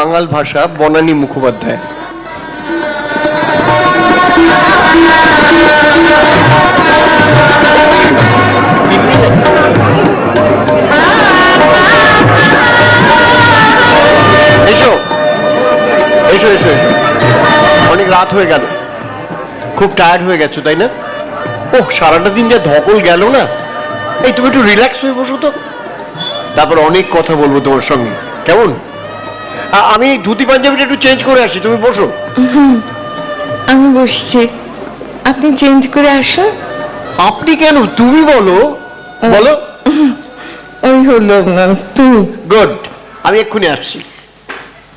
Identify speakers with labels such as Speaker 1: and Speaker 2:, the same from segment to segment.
Speaker 1: বাঙাল ভাষা বনানী মুখোপাধ্যায়। এসো। এসো এসো এসো। অনেক রাত হয়ে গেল। খুব টায়ার্ড হয়ে গেছো, তাই না? ওহ, সারাটা দিন যা ধকল গেল না? এই, তুমি একটু রিল্যাক্স হয়ে বসো তো। তারপর অনেক কথা বলব তোমার সঙ্গে। কেমন? আমি ধুতি পাঞ্জাবিটা একটু চেঞ্জ করে আসি তুমি বসো।
Speaker 2: আমি বসছি। আপনি চেঞ্জ করে আসুন।
Speaker 1: আপনি কেন? তুমি বলো। বলো।
Speaker 2: ওই হলো না, তুমি
Speaker 1: গুড আমি এক্ষুনি আসছি।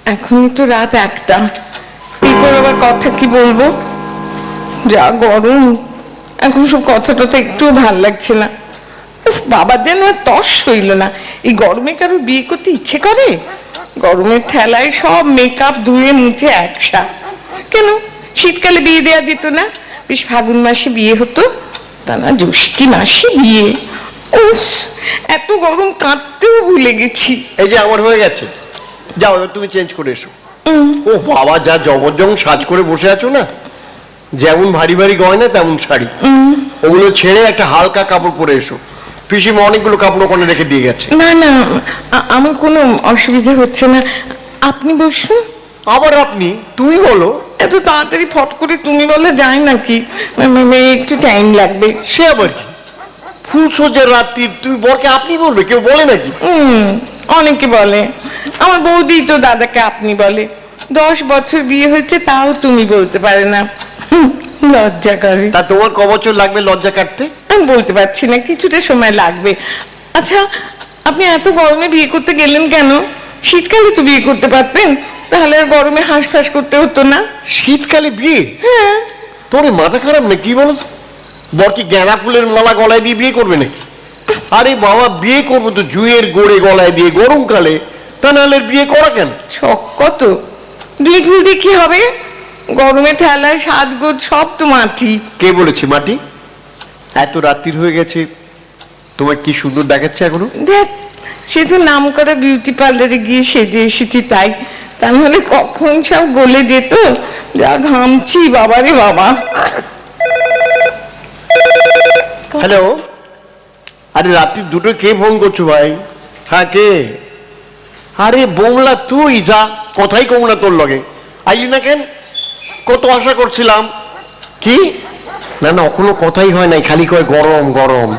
Speaker 2: এখনই তো রাত একটা। এরপর আবার কথা কি বলব? যা গরম। এখন সব কথা টথা একটু ভালো লাগছে না। উফ, বাবার যেন আর তস হইল না। এই গরমে কারও বিয়ে করতে ইচ্ছে করে? গরমের ঠেলায় সব মেকআপ ধুয়ে মুছে একসা। কেন? শীতকালে বিয়ে দেওয়া যেত না। বেশ ফাগুন মাসে বিয়ে হতো তা না জ্যৈষ্ঠী মাসে বিয়ে। উফ এত গরম কাঁদতেও ভুলে গেছি।
Speaker 1: এই যে আমার হয়ে গেছে। যাও তুমি চেঞ্জ করে এসো। ও বাবা যা জবরজং সাজ করে বসে আছো না? যেমন ভারী ভারী গয়না তেমন শাড়ি। ওগুলো ছেড়ে একটা হালকা কাপড় পরে এসো। পিসিমা অনেকগুলো কাপড় ওখানে রেখে দিয়ে গেছে।
Speaker 2: না না আমার কোনো অসুবিধা হচ্ছে না। আপনি বসুন।
Speaker 1: আবার আপনি? তুমি বলো।
Speaker 2: এত তাড়াতাড়ি ফট করে তুমি বলে যায় নাকি? একটু টাইম লাগবে।
Speaker 1: সে আবার কি? ফুল সজ্জার রাত্রি তুমি বরকে আপনি বলবে? কেউ বলে নাকি?
Speaker 2: অনেকে বলে। আমার বৌদি তো দাদাকে আপনি বলে। দশ বছর বিয়ে হয়েছে তাও তুমি বলতে পারে না। লজ্জা করে।
Speaker 1: তা তোমার ক বছর লাগবে লজ্জা কাটতে?
Speaker 2: আমি বলতে পারছি না কিছুটা সময় লাগবে। আচ্ছা আপনি এত গরমে বিয়ে করতে গেলেন কেন? শীতকালে তো বিয়ে করতে পারতেন তাহলে আর গরমে হাঁসফাঁস করতে হতো না।
Speaker 1: শীতকালে বিয়ে?
Speaker 2: হ্যাঁ।
Speaker 1: তোর মাথা খারাপ না কি বলো বর কি গেঁদা ফুলের মালা গলায় দিয়ে বিয়ে করবে নাকি? আরে বাবা বিয়ে করব তো জুয়ের গোড়ে গলায় দিয়ে গরমকালে। তা নাহলে বিয়ে করা কেন?
Speaker 2: ছক কত? দুই ফুল দিয়ে কি হবে? গরমে ঠেলায় সাজগোজ সব তো মাটি।
Speaker 1: কে বলেছে মাটি? এত রাত্রির হয়ে গেছে তোমার কি সুন্দর দেখাচ্ছে এখনও?
Speaker 2: দেখ সে তো নাম করা বিউটি পার্লারে গিয়ে সেজে এসেছি তাই। তা নাহলে কখন সব গলে যেত? যা ঘামছি বাবারে বাবা।
Speaker 1: হ্যালো? আরে রাত্রি দুটো কে ফোন করছ ভাই? হ্যাঁ কে? আরে বংলা তুই যা। কথাই কম না তোর লগে? আইলি না কেন? কত আশা করছিলাম। কি? না না কোনো কথাই হয় নাই খালি কয় গরম গরম।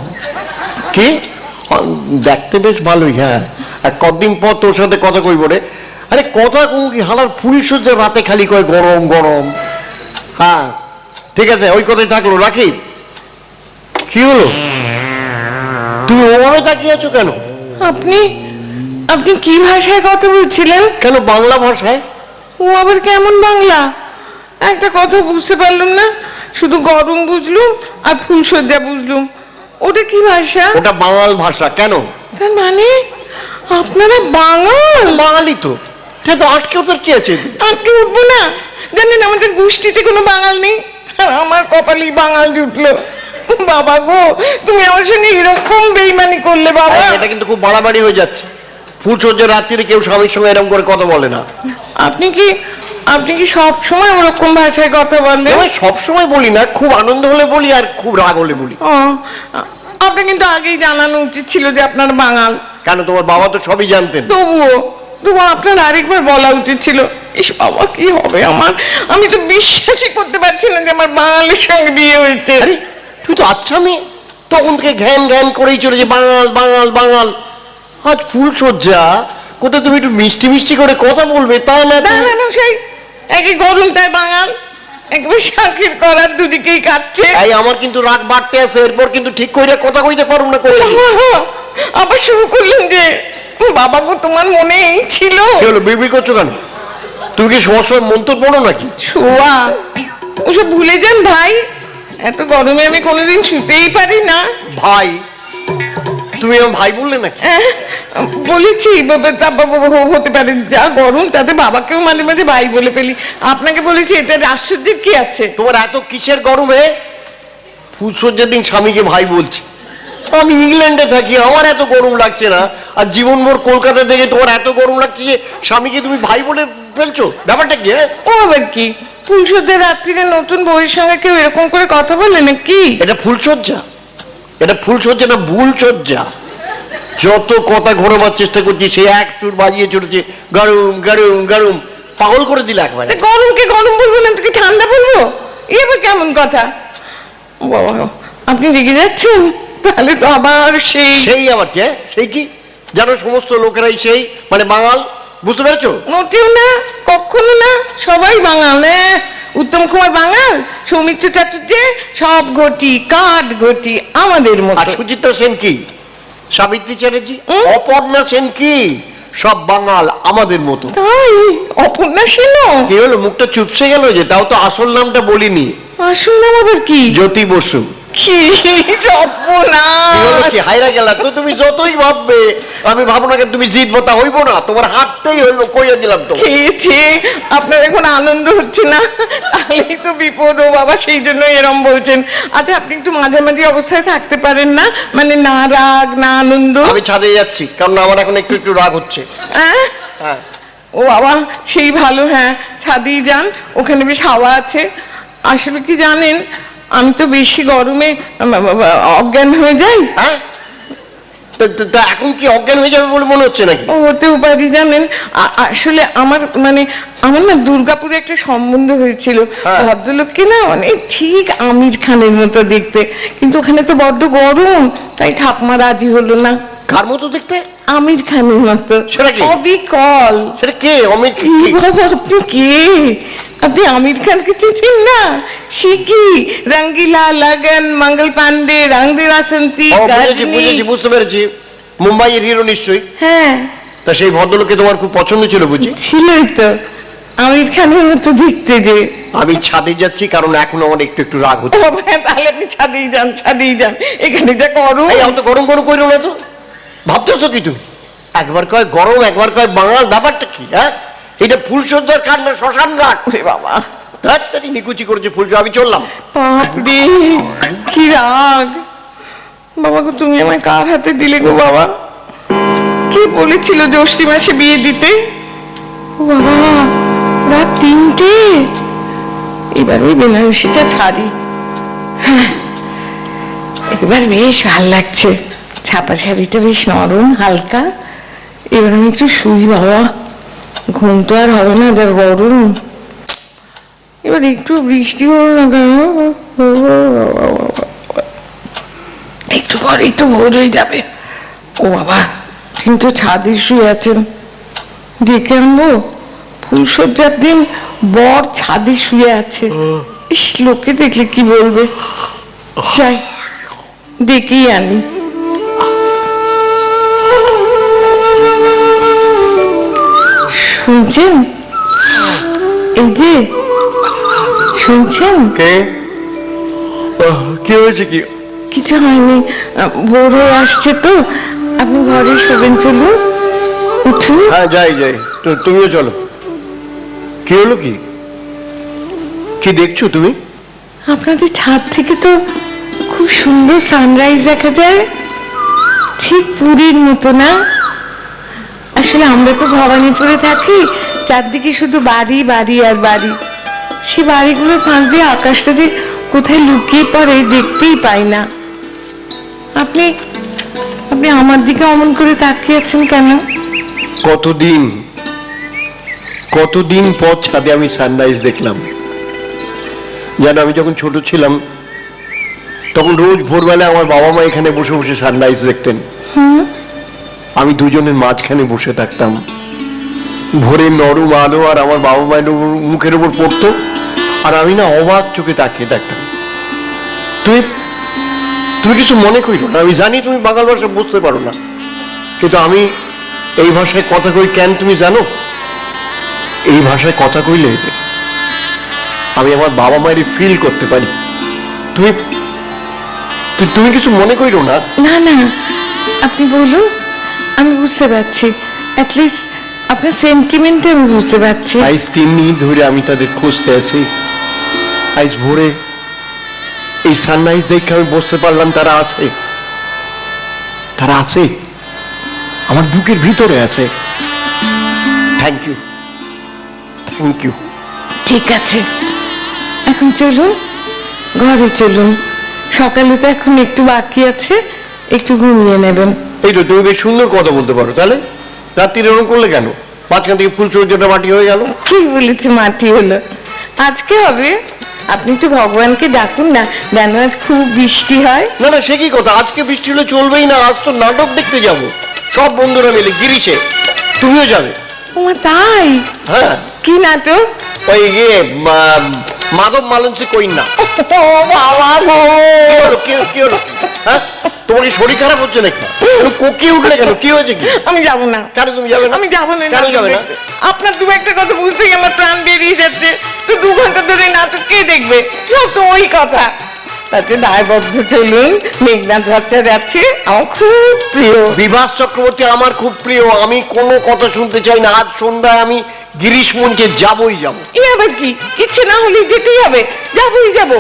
Speaker 1: কি দেখতে বেশ ভালোই হ্যাঁ। আর কদিন পর তোর সাথে কথা কইব রে। আরে কথা কম কি হালার পুলিশ যে রাতে খালি কয় গরম গরম। হ্যাঁ ঠিক আছে ওই কথাই থাকল রাখি? কি হলো? তুমি ওভাবে তাকিয়ে আছো কেন?
Speaker 2: আপনি আপনি কি ভাষায় কথা বলছিলেন?
Speaker 1: কেন বাংলা ভাষায়?
Speaker 2: ও আবার কেমন বাংলা? একটা কথা বুঝতে পারলাম না। শুধু গরম বুঝলুম আর ফুলসজ্জা বুঝলুম। ওটা কি ভাষা?
Speaker 1: ওটা বাঙাল ভাষা কেন?
Speaker 2: তার মানে আপনারা বাঙাল?
Speaker 1: বাঙালি তো। সে তো আটকে তোর কি আছে
Speaker 2: আটকে উঠবো না। জানেন আমাদের গোষ্ঠীতে কোনো বাঙাল নেই। আর আমার কপালেই বাঙাল জুটলো। বাবা গো তুমি আমার সঙ্গে এরকম বেইমানি করলে বাবা।
Speaker 1: এটা কিন্তু খুব বাড়াবাড়ি হয়ে যাচ্ছে। ফুল যে রাত্রিরে কেউ স্বামীর সঙ্গে এরকম করে কথা বলে না।
Speaker 2: আপনি কি আপনি কি সব সময় ওরকম ভাষায় কথা বলেন?
Speaker 1: আমি সবসময় বলি না খুব আনন্দ হলে বলি আর খুব রাগ হলে বলি।
Speaker 2: ও আপনি কিন্তু আগেই জানানো উচিত ছিল যে আপনার বাঙাল।
Speaker 1: কেন তোমার বাবা তো সবই জানতেন।
Speaker 2: তবুও তবুও আপনার আরেকবার বলা উচিত ছিল ইস বাবা কি হবে আমার? আমি তো বিশ্বাসই করতে পারছি না যে আমার বাঙালির সঙ্গে বিয়ে হয়েছে।
Speaker 1: আরে তুই তো আচ্ছা মেয়ে। তখন থেকে ঘ্যান ঘ্যান করেই চলেছে বাঙাল বাঙাল বাঙাল। আজ ফুল সজ্জা কোথাও তুমি একটু মিষ্টি মিষ্টি করে কথা বলবে? তা না
Speaker 2: না সেই একে গরম তাই বাঙাল একবার শাকির করার দুদিকেই কাটছে।
Speaker 1: এই আমার কিন্তু রাগ বাড়তে আছে এরপর কিন্তু ঠিক কইরা কথা কইতে পারব না কই।
Speaker 2: আবার শুরু করলেন যে বাবা গো তোমার মনে এই ছিল।
Speaker 1: কি হলো বিড়বিড় করছ কেন? তুমি কি সময় সময় মন্তর পড়ো নাকি?
Speaker 2: ছোয়া ওসব ভুলে যান ভাই। এত গরমে আমি কোনোদিন শুতেই পারি না।
Speaker 1: ভাই তুমি আমার ভাই বললে নাকি?
Speaker 2: আহ, বলেছি হতে পারে যা গরম তাতে বাবাকেও মাঝে মাঝে ভাই বলে ফেলি। আপনাকে বলেছি এটা আশ্চর্যের কি আছে?
Speaker 1: তোমার এত কিসের গরমে? ফুলসজ্জার দিন স্বামীকে ভাই বলছি। আমি ইংল্যান্ডে থাকি আমার এত গরম লাগছে না। আর জীবনভর কলকাতা থেকে তোমার এত গরম লাগছে যে স্বামীকে তুমি ভাই বলে ফেলছো? ব্যাপারটা কি হ্যাঁ?
Speaker 2: ও আবার কি? পুরুষদের রাত্রিরে নতুন বউয়ের সঙ্গে কেউ এরকম করে কথা বলে নাকি?
Speaker 1: এটা ফুলসজ্জা। এটা ফুলসজ্জা না ভুল সজ্জা যত কথা ঘোরাবার চেষ্টা করছি সে এক চুর বাজিয়ে চলেছে গরম গরম গরম। পাগল করে দিলে একবারে।
Speaker 2: গরমকে গরম বলব না তোকে ঠান্ডা বলব? এ আবার কেমন কথা? বাবা আপনি রেগে যাচ্ছেন? তাহলে তো আবার সেই
Speaker 1: সেই আবার কে? সেই কি? জানো সমস্ত লোকেরাই সেই মানে বাঙাল। বুঝতে পেরেছ?
Speaker 2: মোটেও না কখনো না। সবাই বাঙাল হ্যাঁ? উত্তম কুমার বাঙাল সৌমিত্র চাটুর্যে সব ঘটি কাঠ ঘটি আমাদের
Speaker 1: আর
Speaker 2: মতো
Speaker 1: সুচিত্রা সেন কি? সাবিত্রী চ্যাটার্জি? অপর্ণা সেন কি? সব বাঙাল আমাদের মতো।
Speaker 2: তাই? অপর্ণা সেন
Speaker 1: কি হলো মুখটা চুপসে গেল যে? তাও তো আসল নামটা বলিনি।
Speaker 2: আসল নাম আবার কি?
Speaker 1: জ্যোতি বসু।
Speaker 2: কি অপনা
Speaker 1: কি হাইরা গেলা? তো তুমি যতই ভাববে আমি ভাবো না তুমি জিতবো তা হইবো না। তোমার হারতেই হইব কইয়া দিলাম তো।
Speaker 2: খেয়েছে আপনার এখন আনন্দ হচ্ছে না? তাহলেই তো বিপদ ও বাবা সেই জন্য এরম বলছেন। আচ্ছা আপনি একটু মাঝে মাঝে অবস্থায় থাকতে পারেন না? মানে না রাগ না আনন্দ?
Speaker 1: আমি ছাদে যাচ্ছি কারণ আমার এখন একটু একটু রাগ হচ্ছে।
Speaker 2: হ্যাঁ। ও বাবা সেই ভালো হ্যাঁ। ছাদেই যান ওখানে বেশ হাওয়া আছে। আসলে কি জানেন আমি তো বেশি গরমে অজ্ঞান হয়ে যাই।
Speaker 1: হ্যাঁ? তা- এখন কি অজ্ঞান হয়ে যাবে বলে মনে হচ্ছে নাকি?
Speaker 2: ও হতেও পারি জানেন। আসলে আমার মানে আমার না দুর্গাপুরে একটা সম্বন্ধ হয়েছিল।
Speaker 1: হ্যাঁ।
Speaker 2: ভদ্রলোককে না মানে ঠিক আমির খানের মতো দেখতে। কিন্তু ওখানে তো বড্ড গরম তাই ঠাকমা রাজি হলো না।
Speaker 1: কার মতো দেখতে?
Speaker 2: আমির খানের মতো।
Speaker 1: সেটা কি?
Speaker 2: অবিকল।
Speaker 1: সেটা কে? অমিত
Speaker 2: কি? বাবা আপনি কে? আপনি আমির খানকে না? সে কি? রঙ্গিলা লগন মঙ্গল পান্ডে বাসন্তী
Speaker 1: ও বুঝেছি
Speaker 2: গজনী।
Speaker 1: বুঝেছি বুঝতে পেরেছি। মুম্বাইয়ের হিরো নিশ্চয়ই।
Speaker 2: হ্যাঁ।
Speaker 1: তা সেই ভদ্রলোককে তোমার খুব পছন্দ ছিল বুঝি?
Speaker 2: ছিলই তো। আমির খানের মতো দেখতে যে।
Speaker 1: আমি ছাদে যাচ্ছি কারণ এখন আমার একটু একটু রাগ হচ্ছে।
Speaker 2: বাবা, তাহলে আপনি ছাদেই যান ছাদেই যান। এখানে যা করো
Speaker 1: এই অত গরম গরম করো না তো। ভাবতেছো কি তুমি? একবার কয় গরম একবার কয় বাঙাল ব্যাপারটা কি হ্যাঁ? এটা ফুলসজ্জার কাঠ না শ্মশান ঘাট?
Speaker 2: বাবা।
Speaker 1: ধ্যাত্তারি নিকুচি করেছে ফুলসজ্জা আমি চললাম।
Speaker 2: বাপরে কি রাগ। বাবা গো তুমি আমায় কার হাতে দিলে গো বাবা? কি বলেছিল জ্যৈষ্ঠী মাসে বিয়ে দিতে? ও বাবা রাত তিনটে। এবার ওই বেনারসিটা ছাড়ি। হ্যাঁ, এবার বেশ ভালো লাগছে। ছাপা শাড়িটা বেশ নরম, হালকা। এবার আমি একটু শুই, বাবা। ঘুম তো আর হবে না যা গরম। এবার একটু বৃষ্টি হলো না কেন? একটু পরেই তো ভোর হয়ে যাবে। ও বাবা কিন্তু ছাদে শুয়ে আছেন। ডেকে আনব? ফুলসজ্জার দিন বর ছাদে শুয়ে আছে। ইস, লোকে দেখলে কি বলবে? যাই, ডেকেই আনি। শুনছেন? এই যে শুনছেন?
Speaker 1: কে? কি হয়েছে কি?
Speaker 2: কিছু হয়নি। বড় আসছে তো আপনি ঘরে শোবেন চলুন। উঠুন।
Speaker 1: হ্যাঁ যাই যাই। তো তুমিও চলো। কি হলো কি? কি দেখছ তুমি?
Speaker 2: আপনাদের ছাদ থেকে তো খুব সুন্দর সানরাইজ দেখা যায়। ঠিক পুরীর মতো না? আসলে আমরা তো ভবানীপুরে থাকি চারদিকে শুধু বাড়ি বাড়ি আর বাড়ি। সে বাড়িগুলোর ফাঁক দিয়ে আকাশটা যে কোথায় লুকিয়ে পড়ে দেখতেই পাই না। আপনি আপনি আমার দিকে অমন করে তাকিয়ে আছেন কেন?
Speaker 1: কতদিন কতদিন পর ছাদে আমি সানরাইজ দেখলাম। যেন আমি যখন ছোট ছিলাম তখন রোজ ভোরবেলা আমার বাবা মা এখানে বসে বসে সানরাইজ দেখতেন। আমি দুজনের মাঝখানে বসে থাকতাম। ভোরের নরম আলো আর আমার বাবা মায়ের মুখের উপর পড়তো, আর আমি না অবাক চোখে তাকিয়ে থাকতাম। তুমি তুমি কিছু মনে করিও না। আমি জানি তুমি বাঙাল ভাষা বুঝতে পারো না। কিন্তু আমি এই ভাষায় কথা কই কেন তুমি জানো? এই ভাষায় কথা কইলে আমি আমার বাবা মায়ের ফিল করতে পারি। তুমি তুমি কিছু মনে করিও না?
Speaker 2: না না। আপনি বলুন। আমি বুঝতে পারছি। অ্যাটলিস্ট আপনার সেন্টিমেন্টে আমি বুঝতে পারছি।
Speaker 1: আজ তিন দিন ধরে আমি তাদের খুঁজতে আছি। আজ ভোরে এই সানরাইজ দেখে আমি বসতে পারলাম তারা আছে। তারা আছে। আমার বুকের ভিতরে আছে। থ্যাংক ইউ থ্যাংক ইউ
Speaker 2: ঠিক আছে। এখন চলুন ঘরে চলুন। সকালে তো এখন একটু বাকি আছে একটু ঘুমিয়ে নেবেন।
Speaker 1: এই তো তুমি বেশ সুন্দর কথা বলতে পারো। তাহলে? রাত্রির এরকম করলে কেন? মাঝখান থেকে ফুল চরিত্রটা মাটি হয়ে গেল।
Speaker 2: কি বলেছে মাটি হলো? আজকে হবে। আপনি একটু ভগবানকে ডাকুন না। যেন আজ খুব বৃষ্টি হয়।
Speaker 1: না না সে কি কথা? আজকে বৃষ্টি হলে চলবেই না। আজ তো নাটক দেখতে যাব। সব বন্ধুরা মিলে গিরিশে। তুমিও যাবে।
Speaker 2: ওমা তাই?
Speaker 1: হ্যাঁ।
Speaker 2: কি নাটক?
Speaker 1: ওই ইয়ে মাধব মালঞ্চি কই না?
Speaker 2: বাবা গো
Speaker 1: কি কি কি হলো? হ্যাঁ? তোমার কি শরীর খারাপ হচ্ছে নাকি? কোকি উঠলে কেন? কি হয়েছে কি?
Speaker 2: আমি যাব না।
Speaker 1: কেন তুমি যাবে না?
Speaker 2: আমি যাব না
Speaker 1: কেন যাবে না?
Speaker 2: আপনার দু একটা কথা বুঝতেই আমার প্রাণ বেরিয়ে যাচ্ছে। তো দু ঘণ্টা ধরে নাটক কে দেখবে? সব তো ওই কথা। তাতে দায়বদ্ধ চলুন। মেঘনাথ যাচ্ছে। আমার খুব প্রিয়।
Speaker 1: বিভাস চক্রবর্তী আমার খুব প্রিয়। আমি কোনো কথা শুনতে চাই না। আজ সন্ধ্যায় আমি গিরিশ মঞ্চে যাবই যাব।
Speaker 2: এ আবার কি? ইচ্ছে না হলে যেতেই হবে। যাবোই যাব।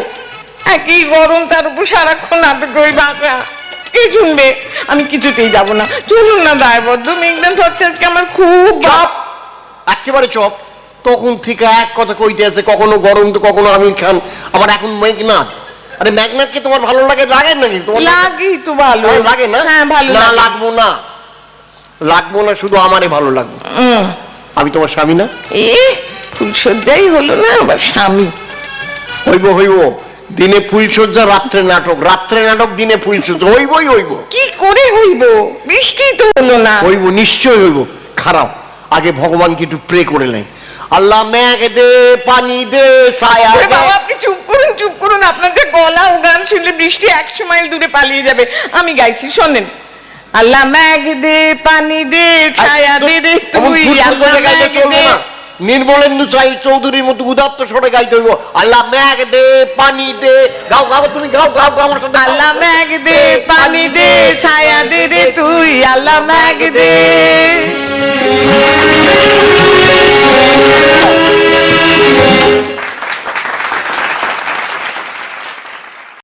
Speaker 2: একই গরম তার উপর সারাক্ষণ নাটক ওই বাঁকা। কে শুনবে? আমি কিছুতেই যাব না। চলুন না দায়বদ্ধ মেঘনাথ ভট্টাচার্যকে আমার খুব
Speaker 1: চপ! একেবারে চপ! তখন থেকে এক কথা কইতে আছে কখনো গরম তো কখনো আমির খান। আমার এখন মেঘনাথ আরে মেঘনাথকে তোমার ভালো লাগে? লাগে নাকি? তোমার
Speaker 2: লাগেই তো ভালো।
Speaker 1: ভালো লাগে না?
Speaker 2: হ্যাঁ ভালো
Speaker 1: না লাগবো না। লাগবো না শুধু আমারে ভালো লাগবে। আমি তোমার স্বামী না?
Speaker 2: এ ফুলসজ্জাই হলো না আবার স্বামী।
Speaker 1: হইব হইব। দিনে ফুলসজ্জা রাত্রে নাটক। রাত্রে নাটক দিনে ফুলসজ্জা হইবই হইব।
Speaker 2: কি করে হইব? বৃষ্টি তো হলো না।
Speaker 1: হইব নিশ্চয় হইব। খারাপ। আগে ভগবানকে একটু প্রে করে নেই। আল্লাহ মেঘ দে পানি দে ছায়া
Speaker 2: ওরে
Speaker 1: দে।
Speaker 2: বাবা আপনি চুপ করুন চুপ করুন। আপনার যে গলা ও গান শুনলে বৃষ্টি একশো মাইল দূরে পালিয়ে যাবে। আমি গাইছি শোনেন। আল্লাহ ম্যাগ দে পানি দে ছায়া দে রে তুই আল্লাহ ম্যাগ
Speaker 1: চলবে
Speaker 2: দে।
Speaker 1: না। নির্মলেন্দু চাই চৌধুরীর মতো উদাত্ত সরে গাইতে হইব। আল্লাহ মেঘ দে পানি দে। গাও গাও তুমি গাও গাও গাও আমার সাথে।
Speaker 2: আল্লাহ ম্যাগ দে পানি দে ছায়া দে রে তুই আল্লাহ ম্যাগ দে।